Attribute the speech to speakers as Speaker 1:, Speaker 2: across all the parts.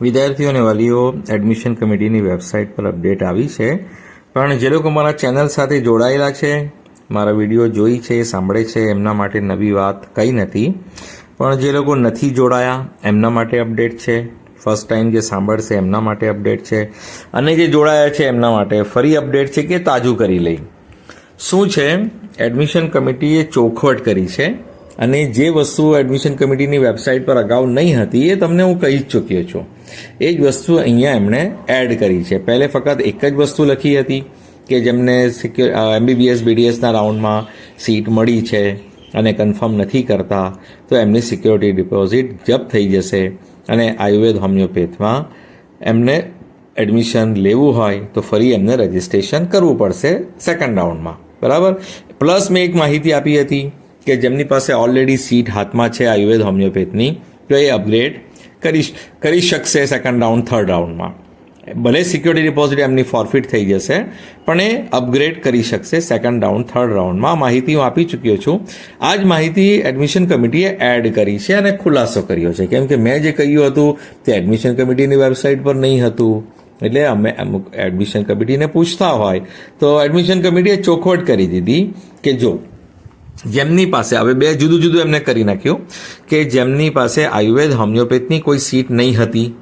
Speaker 1: વિદ્યાર્થીઓ અને વાલીઓ એડમિશન કમિટીની વેબસાઇટ પર અપડેટ આવી છે. પણ જે લોકો મારા ચેનલ સાથે જોડાયેલા છે, મારા વીડિયો જોઈ છે, સાંભળે છે, એમના માટે નવી વાત કંઈ નથી. પણ જે લોકો નથી જોડાયા, એમના માટે અપડેટ છે. ફર્સ્ટ ટાઈમ જે સાંભળશે, એમના માટે અપડેટ છે. અને જે જોડાયા છે, એમના માટે ફરી અપડેટ છે કે તાજું કરી લઈ. શું છે? એડમિશન કમિટીએ ચોખવટ કરી છે. અને જે વસ્તુ એડમિશન કમિટીની વેબસાઇટ પર અગાઉ નહીં હતી, એ તમને હું કહી જ ચૂક્યો છું. એ જ વસ્તુ અહીંયા એમણે એડ કરી છે. પહેલે ફક્ત એક જ વસ્તુ લખી હતી કે જેમને સિક્યોર એમબીબીએસ બીડીએસના રાઉન્ડમાં સીટ મળી છે અને કન્ફર્મ નથી કરતા, તો એમની સિક્યોરિટી ડિપોઝિટ જપ્ત થઈ જશે અને આયુર્વેદ હોમિયોપેથમાં એમને એડમિશન લેવું હોય, તો ફરી એમને રજિસ્ટ્રેશન કરવું પડશે સેકન્ડ રાઉન્ડમાં બરાબર? પ્લસ મેં એક માહિતી આપી હતી. કે જેમની પાસે ઓલરેડી સીટ હાથમાં છે આયુર્વેદ હોમિયોપેથની તો એ અપગ્રેડ કરી કરી શકશે સેકન્ડ રાઉન્ડ થર્ડ રાઉન્ડમાં ભલે સિક્યોરિટી ડિપોઝિટ એમની ફોરફિટ થઈ જશે, પણ એ અપગ્રેડ કરી શકશે સેકન્ડ રાઉન્ડ થર્ડ રાઉન્ડમાં માહિતી હું આપી ચૂક્યો છું. આ જ માહિતી એડમિશન કમિટીએ એડ કરી છે અને ખુલાસો કર્યો છે. કેમ કે મેં જે કહ્યું હતું, તે એડમિશન કમિટીની વેબસાઇટ પર નહીં હતું. એટલે અમે અમુક એડમિશન કમિટીને પૂછતા હોય. તો એડમિશન કમિટીએ ચોખવટ કરી દીધી કે જો જેમની પાસે, હવે બે જુદું જુદું એમને કરી નાખ્યું કે જેમની પાસે આયુર્વેદ હોમિયોપેથની કોઈ સીટ નહીં હતી.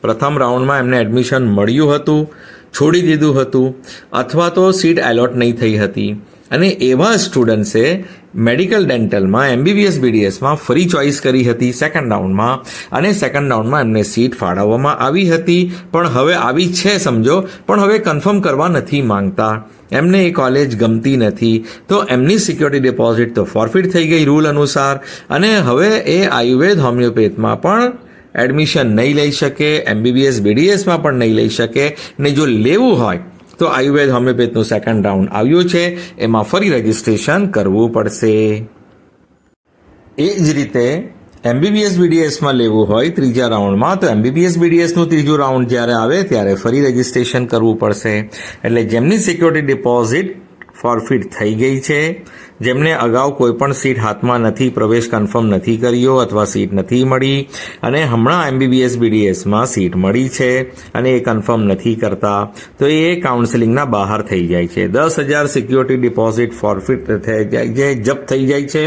Speaker 1: પ્રથમ રાઉન્ડમાં એમને એડમિશન મળ્યું હતું, છોડી દીધું હતું, અથવા તો સીટ એલોટ નહીં થઈ હતી. અને એવા સ્ટુડન્ટ્સે મેડિકલ ડેન્ટલમાં, એમબીબીએસ, બીડીએસમાં ફરી ચોઇસ કરી હતી સેકન્ડ રાઉન્ડમાં અને સેકન્ડ રાઉન્ડમાં એમને સીટ ફાળવવામાં આવી હતી. પણ હવે આવી છે સમજો. પણ હવે કન્ફર્મ કરવા નથી માંગતા. એમને એ કોલેજ ગમતી નથી. તો એમની સિક્યોરિટી ડિપોઝિટ તો ફોરફિટ થઈ ગઈ રૂલ અનુસાર. અને હવે એ આયુર્વેદ હોમિયોપેથમાં પણ એડમિશન નહીં લઈ શકે, એમબીબીએસ, બીડીએસમાં પણ નહીં લઈ શકે. ને જો લેવું હોય તો આયુર્વેદ હોમિયોપેથનો સેકન્ડ રાઉન્ડ આવ્યું છે. એમાં ફરી રજિસ્ટ્રેશન કરવું પડશે. એ જ રીતે એમબીબીએસ બીડીએસમાં લેવું હોય ત્રીજા રાઉન્ડમાં, તો એમબીબીએસ બીડીએસનું ત્રીજું રાઉન્ડ જ્યારે આવે ત્યારે ફરી રજિસ્ટ્રેશન કરવું પડશે. એટલે જેમની સિક્યોરિટી ડિપોઝિટ ફોરફિટ થઈ ગઈ છે જેમને અગાઉ કોઈપણ સીટ હાથમાં નથી, પ્રવેશ કન્ફર્મ નથી કર્યો અથવા સીટ નથી મળી અને હમણાં એમબીબીએસ બીડીએસમાં સીટ મળી છે અને એ કન્ફર્મ નથી કરતા, તો એ કાઉન્સેલિંગના બહાર થઈ જાય છે. દસ હજાર સિક્યોરિટી ડિપોઝિટ ફોરફિટ થઈ જાય છે જપ્ત થઈ જાય છે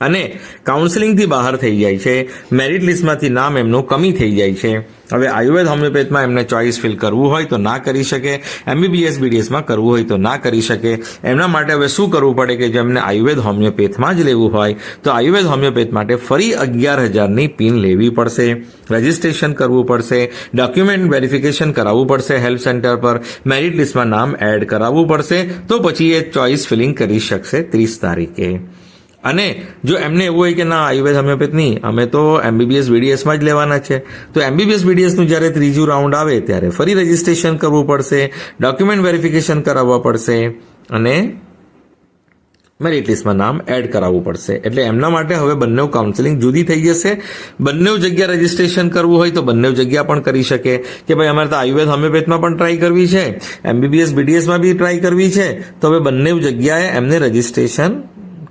Speaker 1: અને કાઉન્સેલિંગથી બહાર થઈ જાય છે. મેરિટ લિસ્ટમાંથી નામ એમનું કમી થઈ જાય છે. હવે આયુર્વેદ હોમિયોપેથમાં એમને ચોઇસ ફિલ કરવું હોય તો ના કરી શકે, એમબીબીએસ બીડીએસમાં કરવું હોય તો ના કરી શકે. એમના માટે હવે શું કરવું પડે કે જેમને આયુર્વેદ હોમિયોપેથમાં જ લેવું હોય, તો આયુર્વેદ હોમિયોપેથ માટે ફરી અગિયાર હજારની પિન લેવી પડશે. રજિસ્ટ્રેશન કરવું પડશે. ડોક્યુમેન્ટ વેરિફિકેશન કરાવવું પડશે હેલ્પ સેન્ટર પર. મેરિટ લિસ્ટમાં નામ એડ કરાવવું પડશે. તો પછી એ ચોઇસ ફિલિંગ કરી શકશે ત્રીસ તારીખે. અને જો એમને એવું હોય કે ના, આયુર્વેદ હોમિયોપેથ નહીં, અમે તો એમબીબીએસ બીડીએસમાં જ લેવાના છે. તો એમબીબીએસ બીડીએસનું જ્યારે ત્રીજું રાઉન્ડ આવે ત્યારે ફરી રજિસ્ટ્રેશન કરવું પડશે. ડોક્યુમેન્ટ વેરિફિકેશન કરાવવા પડશે. અને મેરિટ લિસ્ટમાં નામ એડ કરાવવું પડશે. એટલે એમના માટે હવે બંને કાઉન્સેલિંગ જુદી થઈ જશે. બંને જગ્યા રજીસ્ટ્રેશન કરવું હોય તો બંને જગ્યા પણ કરી શકે. કે ભાઈ અમારે તો આયુર્વેદ હોમિયોપેથમાં પણ ટ્રાય કરવી છે. એમબીબીએસ બીડીએસમાં બી ટ્રાય કરવી છે. તો હવે બંને જગ્યાએ એમને રજીસ્ટ્રેશન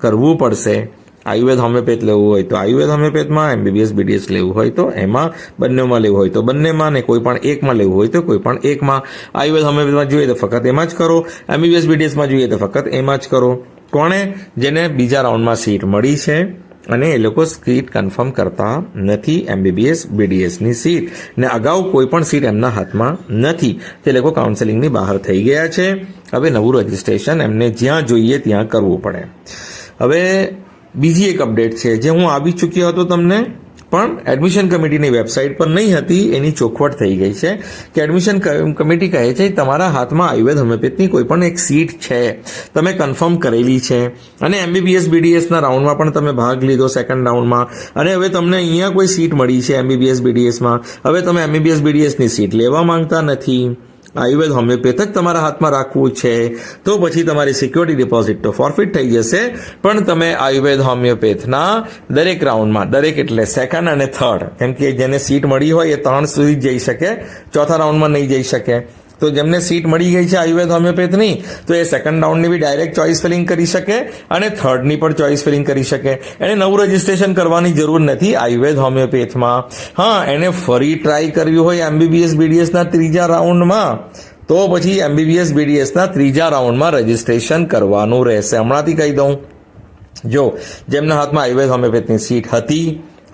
Speaker 1: કરવું પડશે. આયુર્વેદ હોમિયોપેથ લેવું હોય તો આયુર્વેદ હોમિયોપેથમાં એમબીબીએસ બીડીએસ લેવું હોય તો એમાં બંનેમાં લેવું હોય તો બંનેમાં ને કોઈ પણ એકમાં લેવું હોય તો કોઈ પણ એકમાં. આયુર્વેદ હોમિયોપેથમાં જોઈએ તો ફક્ત એમાં જ કરો. એમબીબીએસ બીડીએસમાં જોઈએ તો ફક્ત એમાં જ કરો. કોણે જેને બીજા રાઉન્ડમાં સીટ મળી છે અને એ લોકો સીટ કન્ફર્મ કરતા નથી એમબીબીએસ બીડીએસની સીટ. ને અગાઉ કોઈ પણ સીટ એમના હાથમાં નથી. તે લોકો કાઉન્સેલિંગની બહાર થઈ ગયા છે. હવે નવું રજિસ્ટ્રેશન એમને જ્યાં જોઈએ ત્યાં કરવું પડે. હવે બીજી એક અપડેટ છે. જે હું આવી ચૂક્યો હતો તમને પણ એડમિશન કમિટીની વેબસાઇટ પર નહીં હતી, એની ચોખવટ થઈ ગઈ છે. કે એડમિશન કમિટી કહે છે, તમારા હાથમાં આયુર્વેદ હોમિયોપેથની કોઈ પણ એક સીટ છે. તમે કન્ફર્મ કરેલી છે. અને એમબીબીએસ બીડીએસના રાઉન્ડમાં પણ તમે ભાગ લીધો સેકન્ડ રાઉન્ડમાં અને હવે તમને અહીંયા કોઈ સીટ મળી છે એમબીબીએસ બીડીએસમાં હવે તમે એમબીબીએસ બીડીએસની સીટ લેવા માંગતા નથી. આયુર્વેદ હોમિયોપેથ જ તમારા હાથમાં રાખવું છે, તો પછી તમારી સિક્યોરિટી ડિપોઝિટ તો ફોરફિટ થઈ જશે. પણ તમે આયુર્વેદ હોમિયોપેથના દરેક રાઉન્ડમાં દરેક એટલે સેકન્ડ અને થર્ડ કેમ કે જેને સીટ મળી હોય એ ત્રણ સુધી જઈ શકે, ચોથા રાઉન્ડમાં નહીં જઈ શકે. તો જેમને સીટ મળી ગઈ છે આયુર્વેદ હોમિયોપેથની, તો એ સેકન્ડ રાઉન્ડની બી ડાયરેક્ટ ચોઇસ ફિલિંગ કરી શકે અને થર્ડની પણ ચોઇસ ફિલિંગ કરી શકે. એને નવું રજિસ્ટ્રેશન કરવાની જરૂર નથી આયુર્વેદ હોમિયોપેથમાં. હા, એને ફરી ટ્રાય કરવી હોય એમબીબીએસ બીડીએસના ત્રીજા રાઉન્ડમાં તો પછી એમબીબીએસ બીડીએસના ત્રીજા રાઉન્ડમાં રજીસ્ટ્રેશન કરવાનું રહેશે. હમણાંથી કહી દઉં. જો, જેમના હાથમાં આયુર્વેદ હોમિયોપેથની સીટ હતી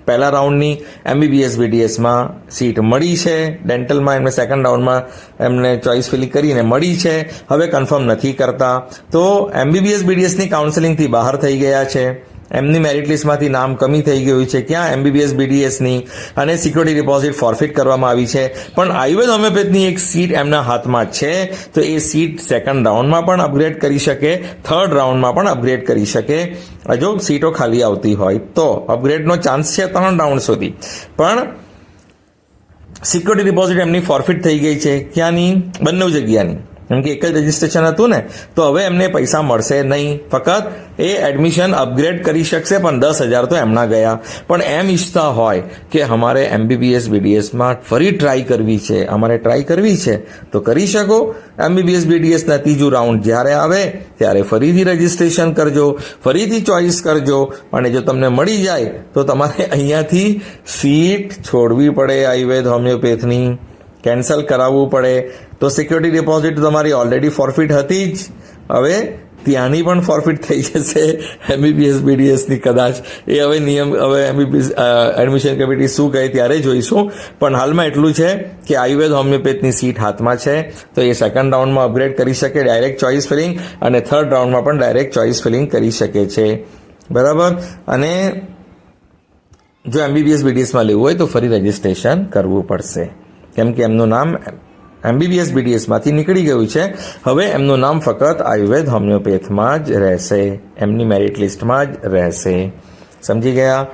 Speaker 1: પહેલા રાઉન્ડની એમબીબીએસ બીડીએસમાં સીટ મળી છે. ડેન્ટલમાં એમને સેકન્ડ રાઉન્ડમાં એમને ચોઇસ ફિલિંગ કરીને મળી છે. હવે કન્ફર્મ નથી કરતા. તો એમબીબીએસ બીડીએસની કાઉન્સેલિંગથી બહાર થઈ ગયા છે. એમની મેરિટ લિસ્ટમાંથી નામ કમી થઈ ગયું છે. ક્યાં એમબીબીએસ બીડીએસની અને સિક્યોરિટી ડિપોઝિટ ફોરફિટ કરવામાં આવી છે. પણ આયુર્વેદ હોમિયોપેથની એક સીટ એમના હાથમાં છે. તો એ સીટ સેકન્ડ રાઉન્ડમાં પણ અપગ્રેડ કરી શકે થર્ડ રાઉન્ડમાં પણ અપગ્રેડ કરી શકે. જો સીટો ખાલી આવતી હોય તો અપગ્રેડનો ચાન્સ છે ત્રણ રાઉન્ડ સુધી. પણ સિક્યોરિટી ડિપોઝિટ એમની ફોરફિટ થઈ ગઈ છે. ક્યાંની? બંને જગ્યાની. કેમ કે એક જ રજીસ્ટ્રેશન હતું ને, તો હવે એમને પૈસા મળશે નહીં. ફક્ત એ એડમિશન અપગ્રેડ કરી શકશે, પણ દસ હજાર તો એમના ગયા. પણ એમ ઈચ્છતા હોય કે અમારે એમબીબીએસ બીડીએસમાં ફરી ટ્રાય કરવી છે. અમારે ટ્રાય કરવી છે, તો કરી શકો. એમબીબીએસ બીડીએસના ત્રીજું રાઉન્ડ જ્યારે આવે, ત્યારે ફરીથી રજીસ્ટ્રેશન કરજો. ફરીથી ચોઇસ કરજો. અને જો તમને મળી જાય, તો તમારે અહીંયાથી સીટ છોડવી પડે આયુર્વેદ હોમિયોપેથની કેન્સલ કરાવવું પડે. તો સિક્યોરિટી ડિપોઝિટ તમારી ઓલરેડી ફોરફિટ હતી જ. હવે ત્યાંની પણ ફોરફિટ થઈ જશે. એમબીબીએસ બીડીએસની કદાચ. એ હવે નિયમ, હવે એમબીબીએસ એડમિશન કમિટી શું કહે ત્યારે જોઈશું. પણ હાલમાં એટલું છે કે આયુર્વેદ હોમિયોપેથની સીટ હાથમાં છે. તો એ સેકન્ડ રાઉન્ડમાં અપગ્રેડ કરી શકે ડાયરેક્ટ ચોઇસ ફિલિંગ અને થર્ડ રાઉન્ડમાં પણ ડાયરેક્ટ ચોઇસ ફિલિંગ કરી શકે છે. બરાબર? અને જો એમબીબીએસ બીડીએસમાં લેવું હોય તો ફરી રજિસ્ટ્રેશન કરવું પડશે. કેમ કે એમનું નામ એમબીબીએસ બીડીએસમાંથી નીકળી ગયું છે. હવે એમનું નામ ફક્ત આયુર્વેદ હોમિયોપેથમાં જ રહેશે. એમની મેરિટ લિસ્ટમાં જ રહેશે. સમજી ગયા?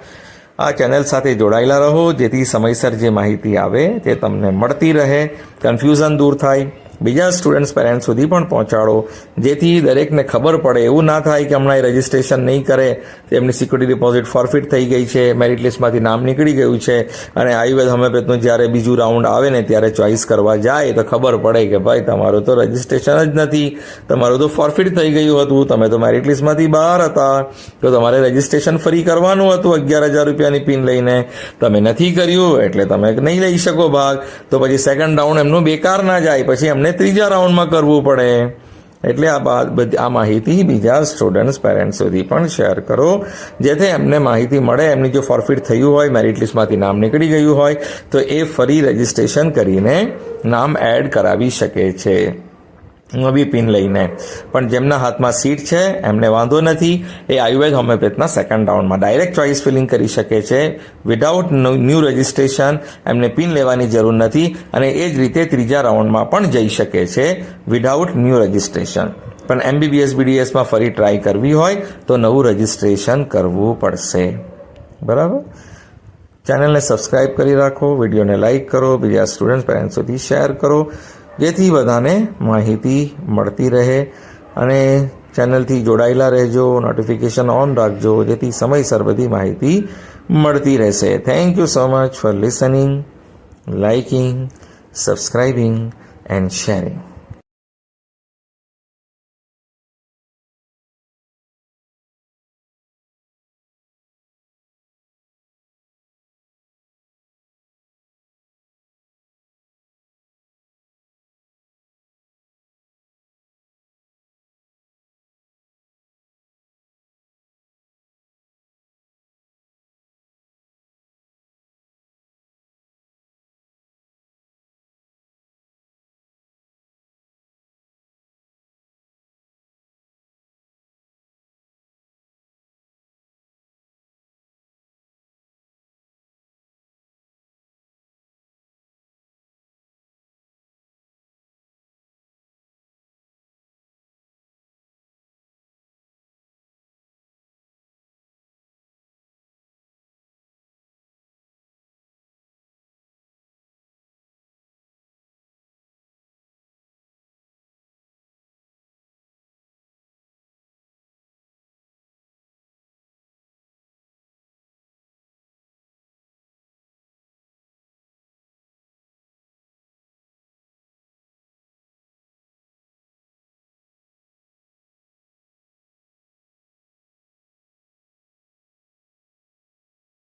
Speaker 1: આ ચેનલ સાથે જોડાયેલા રહો, જેથી સમયસર જે માહિતી આવે તે તમને મળતી રહે. કન્ફ્યુઝન દૂર થાય. બીજા સ્ટુડન્ટ્સ પેરેન્ટ્સ સુધી પણ પહોંચાડો. જેથી દરેકને ખબર પડે. એવું ના થાય કે હમણાં એ રજિસ્ટ્રેશન નહીં કરે. તો એમની સિક્યુરિટી ડિપોઝિટ ફોરફિટ થઈ ગઈ છે. મેરિટ લિસ્ટમાંથી નામ નીકળી ગયું છે. અને આયુર્વેદ હોમિયોપેથનું જ્યારે બીજું રાઉન્ડ આવે ને ત્યારે ચોઇસ કરવા જાય, તો ખબર પડે કે ભાઈ, તમારું તો રજીસ્ટ્રેશન જ નથી. તમારું તો ફોરફિટ થઈ ગયું હતું. તમે તો મેરિટ લિસ્ટમાંથી બહાર હતા. તો તમારે રજિસ્ટ્રેશન ફરી કરવાનું હતું અગિયાર હજાર રૂપિયાની પિન લઈને. તમે નથી કર્યું, એટલે તમે નહીં લઈ શકો ભાગ. તો પછી સેકન્ડ રાઉન્ડ એમનું બેકાર ના જાય. પછી એમને ત્રીજા રાઉન્ડમાં કરવું પડે. એટલે આ બાદ બધી આ માહિતી બીજા સ્ટુડન્ટ્સ પેરેન્ટ્સ સુધી પણ શેર કરો. જેથી એમને માહિતી મળે, એમની જો ફોરફિટ થયું હોય મેરિટ લિસ્ટમાંથી નામ નીકળી ગયું હોય, તો એ ફરી રજિસ્ટ્રેશન કરીને નામ એડ કરાવી શકે છે. નવી પિન લઈને. પણ જેમના હાથમાં સીટ છે, એમને વાંધો નથી. એ આયુર્વેદ હોમિયોપેથના સેકન્ડ રાઉન્ડમાં ડાયરેક્ટ ચોઇસ ફિલિંગ કરી શકે છે. વિધાઉટ ન્યૂ રજિસ્ટ્રેશન એમને પિન લેવાની જરૂર નથી અને એ જ રીતે ત્રીજા રાઉન્ડમાં પણ જઈ શકે છે વિધાઉટ ન્યૂ રજિસ્ટ્રેશન પણ એમબીબીએસ બીડીએસમાં ફરી ટ્રાય કરવી હોય તો નવું રજિસ્ટ્રેશન કરવું પડશે. બરાબર? ચેનલને સબસ્ક્રાઇબ કરી રાખો વિડીયોને લાઇક કરો, બીજા સ્ટુડન્ટ પેરેન્ટ્સ સુધી શેર કરો. જેથી બધાને માહિતી મળતી રહે અને ચેનલથી જોડાયેલા રહેજો નોટિફિકેશન ઓન રાખજો, જેથી સમયસર બધી માહિતી મળતી રહેશે. Thank you so much for listening liking subscribing and sharing